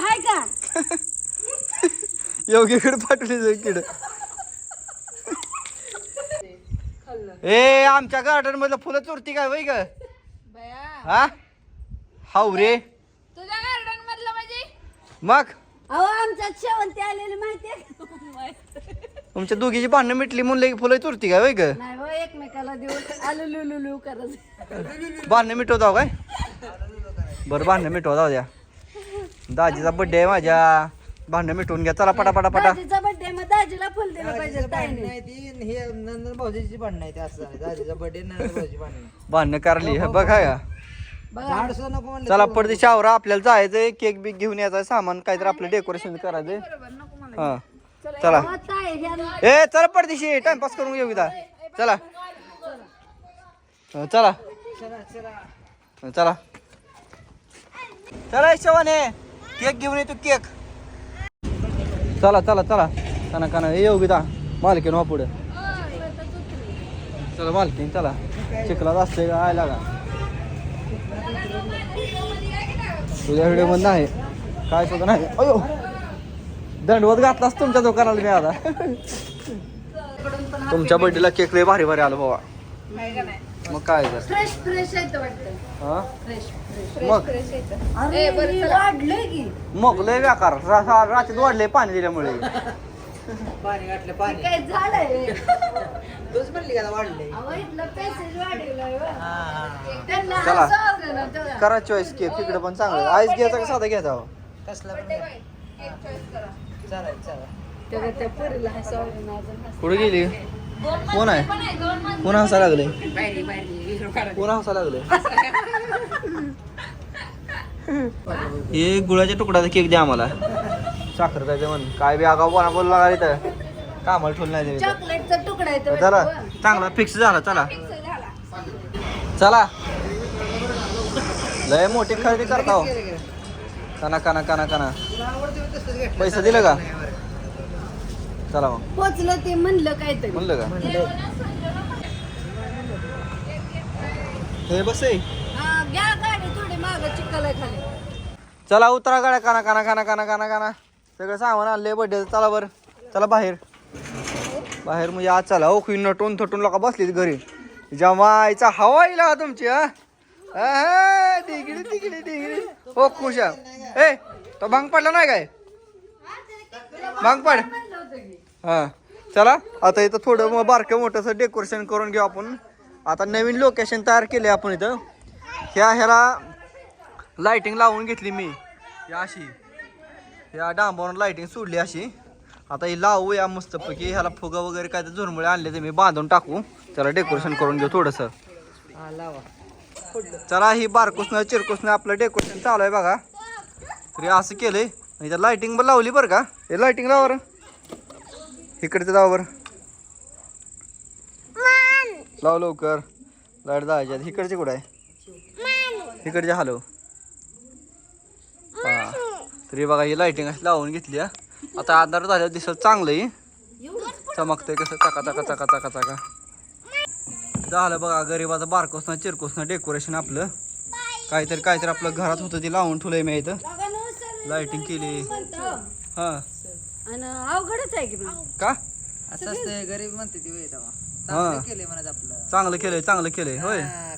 हाय का? योगीकडे पाठवली योगीकडे ए आमच्या गार्डन मधलं फुलं चोरती काय वय ग? हा? हाव रे. तुझ्या गार्डन मधलं म्हणजे? मग? अहो आमच्यात शेवंती आलेली माहितीये तुमच्या दोघीची भांडणं मिटली म्हणलं की फुलं चोरती काय वय ग? नाही हो एकमेकाला देऊन आलू लुलू लू करत. भांडणं मिटवताव काय? बरं भांडणं मिटवताव द्या. दाजीचा बड्डे आहे माझ्या. भांडणं मिटवून घ्या. चला पटा पटा पटा. दाजीचा बर्थडे मग दाजीला फुल दिलं पाहिजे ताईने. हे नंदन भाऊजीची भांडण आहे ते असं. दाजीचा बर्थडे नंदन भाऊजी भांडण भांडणं करली हे बघा का बघा. झाड सुद्धा नको म्हणलं चला पडदे आवरा आपल्याला जायचंय केक बिक घेऊन यायचं सामान काहीतरी आपलं डेकोरेशन करायचंय. हा. चला अहो, ताई ह्या- ए चला पडदेशी टाइमपास करून घेऊ इथं. चला. हं, चला. हं, चला. चला. शवाने केक घेऊन येतो केक. चला चला चला. काना काना येऊ गीता मालकीन वा पुढे. चला मालकीन चला. चिखलात असते का? आयला का तुझ्या व्हिडिओमध्ये नाही. काय सुद्धा नाही. अयो! दंडवत घातलास तुमच्या दुकानाला मी आता. तुमच्या बर्थडेला केक लय भारी भारी आलं बाबा. मग काय तर फ्रेश फ्रेश येतं वाटतं. हा? फ्रेश मग? अरे वाढलंय की. मग लय व्याकार रा- रा- रात्रीत वाढले पाणी दिल्यामुळे. पाणी पाणी. काय झालंय? तूच म्हणली का वाढले अहो इथलं पॅसेज वाढवलंय व. त्यांना चला. करा चॉईस केक इकडे पण चांगलं आईस घ्यायचा का साधा घ्यायचा? हो? कसला पण चालेल चालेल. तेव्हा त्या पोरीला हसू आवडेना अजून हसू. कुठे गेली? कोण आहे? कोण हसा लागले? कोण हसा लागले? हे गुळाच्या तुकड्याचा केक द्या आम्हाला. साखर काय म्हण. काय बी आगाव कोणा बोलला लागला इथं? कामाला ठेवलं नाही ते. चॉकलेटचा तुकडा येतो चला चांगला फिक्स झाला चला. चला. लय मोठी खरेदी करता हो. काना काना काना काना पैसे दिलं का? चला मग पोचलं ते म्हणलं काहीतरी. म्हणलं का? हे बस आहे. हा, घ्या गाडी थोडी माग चिखल आहे खाली चला उतरा गाड्या काना काना काना काना काना काना. सगळं सामान आणले बड्डे चला बरं. चला बाहेर. बाहेर म्हणजे आज चला ओ नटून थटून लोक बसलीत घरी. जमायचा हवा येईल हा तुमची हा? अहं, डिगडी डिगडी डिगडी हो खुश आहे. ए तो भांग पडला नाही काय? भांग पड. हा. चला आता इथं थोडं मग बारकं मोठंसं डेकोरेशन करून घेऊ आपण. आता नवीन लोकेशन तयार केले आपण इथं. ह्या ह्याला लाइटिंग लावून घेतली मी. ही अशी. या डांबावरून लाइटिंग सोडली अशी. आता ही लावूया मस्तपैकी. ह्याला फुगा वगैरे काय तर झुरमुळे आणले ते मी बांधून टाकू. त्याला डेकोरेशन करून घेऊ थोडंसं. लावा. चला ही बारकुसनं चिरकुसनं आपलं डेकोरेशन चालू आहे बघा. तरी असं केलंय. लाइटिंग पण लावली बरं का? हे लाइटिंग लावा इकडचं लावा बरं. लाव लवकर. लाइट जायच्या इकडचे कुठं आहे? इकडचे हॅलो. हा. तरी बघा ही लाइटिंग अशी लावून घेतली. आता अंधार झाल्यावर दिसत चांगलं ही. चमकतंय कसं. चका चका चका चका चका. झालं बघा गरीबाचं बारकोसनं चिरकोसनं डेकोरेशन आपलं. काहीतरी काहीतरी आपलं घरात होतं ते लावून ठेवलंय मी इथं. लाइटिंग केली. हा. आणि अवघडच आहे की मग. का? असं असतं गरीब म्हणते ती वेळ तेव्हा. हा. चांगलं केलंय म्हणत आपलं. चांगलं केलंय चांगलं केलंय होय. हा.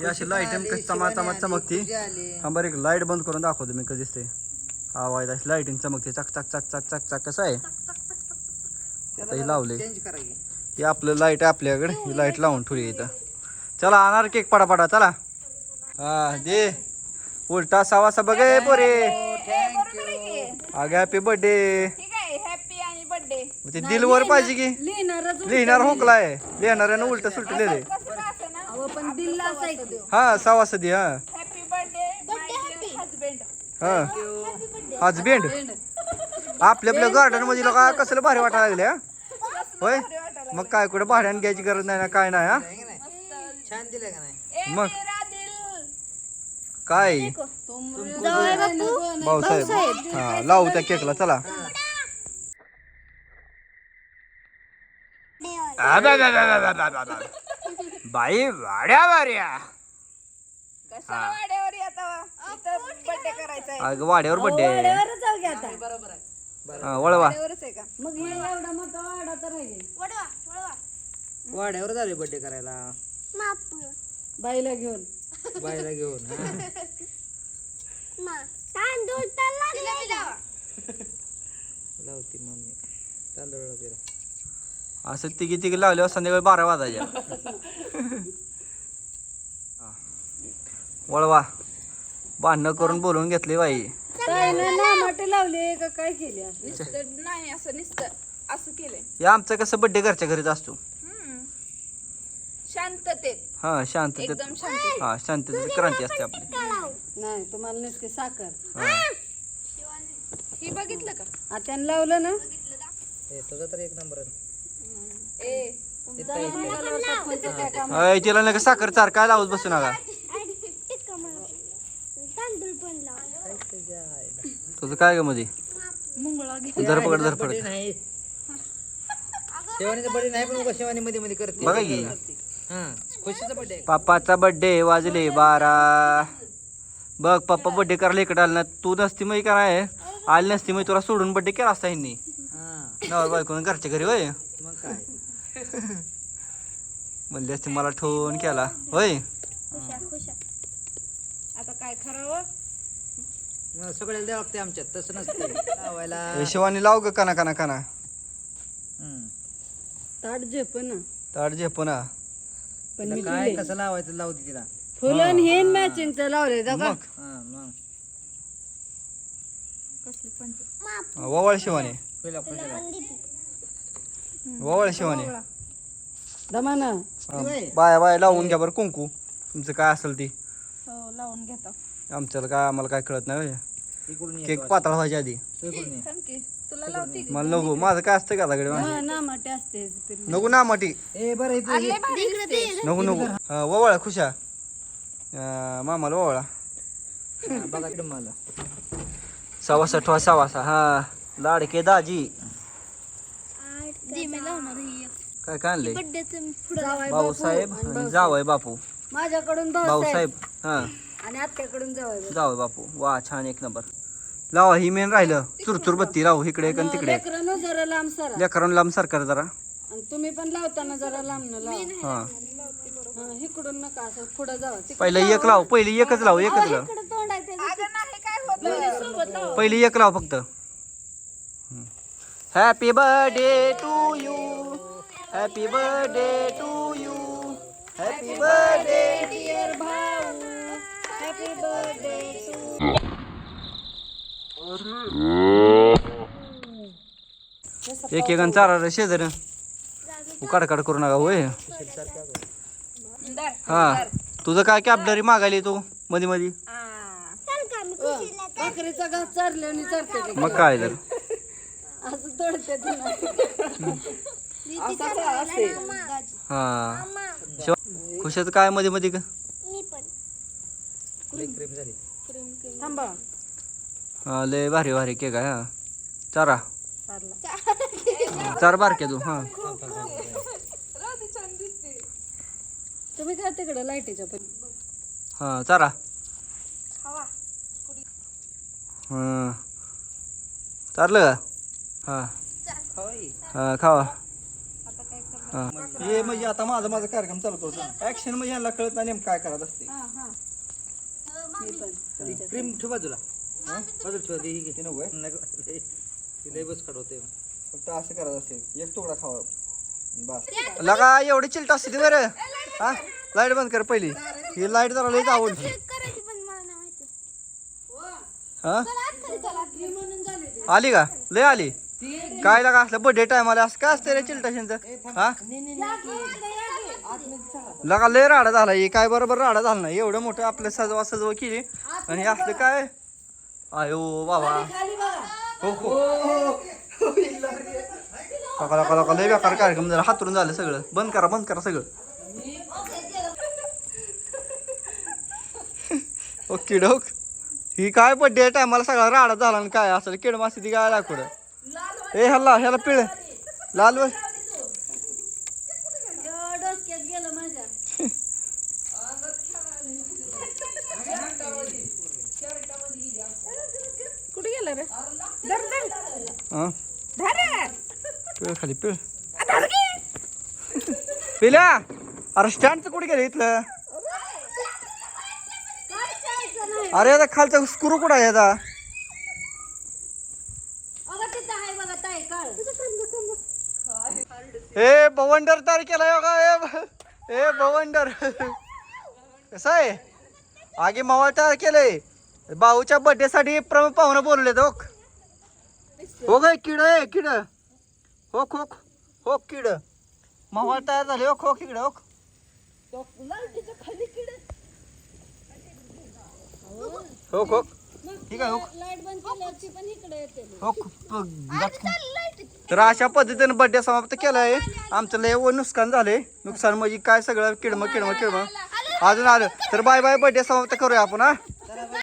ही अशी लाइट कशी चमा चमा चमकती. पूजा आली. हा एक लाइट बंद करून दाखवतो मी कधी दिसते हा वाईट अशी लाईटिंग चमकते चक चक चक चक चक चक कसं आहे? ही लावले. चेंज करायची ही आपलं लाइट आहे आपल्याकडे ही लाइट लावून ठेवली इथं. चला आणणार केक पडा पडा चला. हा दे. उलटा सवासा बघे पोरे. अगे हॅपी बर्थडे बर्थडे ते दिल वर पाहिजे की? लिहिणारच लिहिणार होकलाय. लिहिणाऱ्यानं उलट सुलट लिहिले अहो पण दिल्ला असायचं हा सवासदी हा. हॅपी बर्थडे हजबंड हा. हजबेंड आपल्या आपल्या गार्डनमध्ये लोक कसलं भारी वाटायला लागले हा? होय? मग काय कुठे भाड्याने घ्यायची गरज नाही ना काय नाही हा? आहे की नाही? छान दिलंय का नाही? मग? काय? भाऊसाहेब. हा लावू त्या केकला चला. बाई वाड्या अगं वाड्यावर बड्डे वाड्यावरच की आता. हा वळवा. मग हे एवढा मोठा वाडा तर आहे वाड्यावर झाले बर्थडे करायला. बाईला घेऊन. बायला घेऊन हा. लावती मम्मी. तांदूळ असं तिघी तिघी लावल्यावर संध्याकाळी बारा वाजायच्या. हा. वळवा. भांडणं करून बोलवून घेतली बाई. ताईनं नामाटे लावले का? काय केले नाही असं नुसतं. असं केलंय. हे आमचं कसं बड्डे घरच्या घरीच असतो. शांततेत. हा शांततेत. एकदम शांत हा शांततेत. क्रांती असते आपली. नाही तुम्हाला नुसते साखर. हा. ही बघितलं का? आत्यानं लावलं ना? तुझा तर एक नंबर अय, तिला नका साखर चार काय लावत बसू नका. तुझं काय ग मध्ये धरपकड बर्थडे बर्थडे करते. बघा की. हा खुशीचा बर्थडे वाजले बारा. बघ पप्पा बड्डे करायला इकडे आला ना तू नसती मग काय आली नसती मग तुला सोडून बड्डे केला असता ह्यांनी. हा. नवर बायकोन घरच्या घरी होय? मग काय? म्हणली असती मला ठेवून केला. होय? आता काय करावं? मग सगळ्याला द्यावं लागते आमच्यात तसं नसते लावायला. ए, शिवानी लाव ग काना काना काना हम्म. ताट झेप ना ताट झेप ना पण तिला काय कसं लावायचं लावते तिला. फुलं हे. मॅचिंगचं लावले का मग. हा मग. कसली पण. हा, ववाळ शिवानी. खुशीला ववाळ शिवानी. दमाना. हा, बाया बाया लावून घ्या बरं कुंकू. तुमचं काय असेल ती. हो लावून घेतो. आमच्याला काय आम्हाला काय कळत नाही होय. केक पातळ व्हायच्या आधी. तू इकडून ये. थांब की तुला लावते की? मला नको माझं काय असतं का असते. नको ना माटी ए बरं इथं ये. लय भारी दिसते. नको नको. हा, ववाळा खुशा. अं, मामाला ववाळा. हा, बघा इकडं मला सवासा ठेवा सवासा हा लाडके दाजी. काय काय आणले? भाऊसाहेब आणि जावय बापू. माझ्याकडून भाऊसाहेब. भाऊसाहेब हा. आणि आत्याकडून जावं जावय बापू. वा छान एक नंबर. लावा ही मेन राहिलं. चुरचुर बत्ती लावू इकडे एक आणि तिकडे एक. लेकरांनो जरा लांब सरा. लेकरांना लांब सरकार जरा. आणि तुम्ही पण लावताना जरा लांब न लावा. हा. हा, इकडून नका असं पुढे जावा. तिकडे पहिलं एक लाव. पहिली एकच लाव एकच लाव. तोंड आहे त्याचं. अगं नाही काय होत दोन्ही सोबत लाव. पहिली एक लाव फक्त. Happy birthday to you happy birthday to you happy birthday dear भाऊ हॅपी बर्थडे टू एक एक चारा शेजारी. काढ काढ करू नका होय. हा. तुझं काय कॅबडरी मागायली तू मध्ये मध्ये आ. भाकरीचा घास चारल्याने चारते ते. मग काय तर. असं तोडते. हा. खुशाचं काय मध्ये मध्ये का? लई क्रीम झाली. थांबा. हा लय भारी भारी केक आहे हा. चारा. चार. बारक्या तू हा. तुम्ही काय तिकडे लाईटीच्या पण. हा चारा. खावा. हा. चारलं का? हा. हा खावा. हा. हे म्हणजे आता माझा माझा कार्यक्रम चालू करतो. ऍक्शन म्हणजे यांना कळत नाही नेमकं काय करत असते. मी पण क्रीम ठेव बाजूला. हा? बाजूला ठेव. दे ही घे. नको लई बस काढवते फक्त असं करत असते. एक तुकडा खावा. बस. लगा एवढी चिलट असते ती बरं. हा? लाइट बंद कर पहिली. ही लाइट जरा लईच आवडते हा? आली का? लय आली. काय लागा असलं बर्थडे टाइम आला असं काय असतं रे चिलटाशांचं हा? लगा लय राडा झाला हे काय बरोबर राडा झाला नाही. एवढं मोठं आपलं सजवा सजवा केली. आणि हे असलं काय? आयो बाबा. हो हो. लका लका लका लय बेकार कार्यक्रम झाला. हातरून झालं सगळं. बंद करा बंद करा सगळं. ओके डोक. ही काय बड्डे टायमाला सगळा राडा झाला आणि काय? असेल किड मासी ती काय लाकूड ए ह्याला ह्याला पिळ. लाल व डोसक्यात गेलं माझ्या कुठे गेला कुठलं रे? धर धर. हा? धर पिळ खाली पिळ. पिल्या अरे स्टँडचं कुठे गेलं इथलं? अरे आता खालचा स्क्रू कुठं आहे आता? अगं तिथं आहे बघा ताई काळ. ए बवंडर तयार केलाय बघा ए ब- ए बवंडर. कसं आहे? आगे मावळ तयार केलंय. भाऊच्या बर्थडे साठी प्रमुख पाहुणे बोलले तो हो ग किड आहे किड. हो खो हो किड. मावळ तयार झाले हो खो किड हो. हो खो. ठीक आहे हो. लाइट बंद केल्यावरची पण इकडे येते हो प- तर अशा पद्धतीने बर्थडे समाप्त केलाय. आमचं लय व नुकसान झालंय. नुकसान म्हणजे काय सगळं? किडमं किडमं किडमं. अजून आलं. तर बाय बाय बर्थडे समाप्त करूया आपण हा.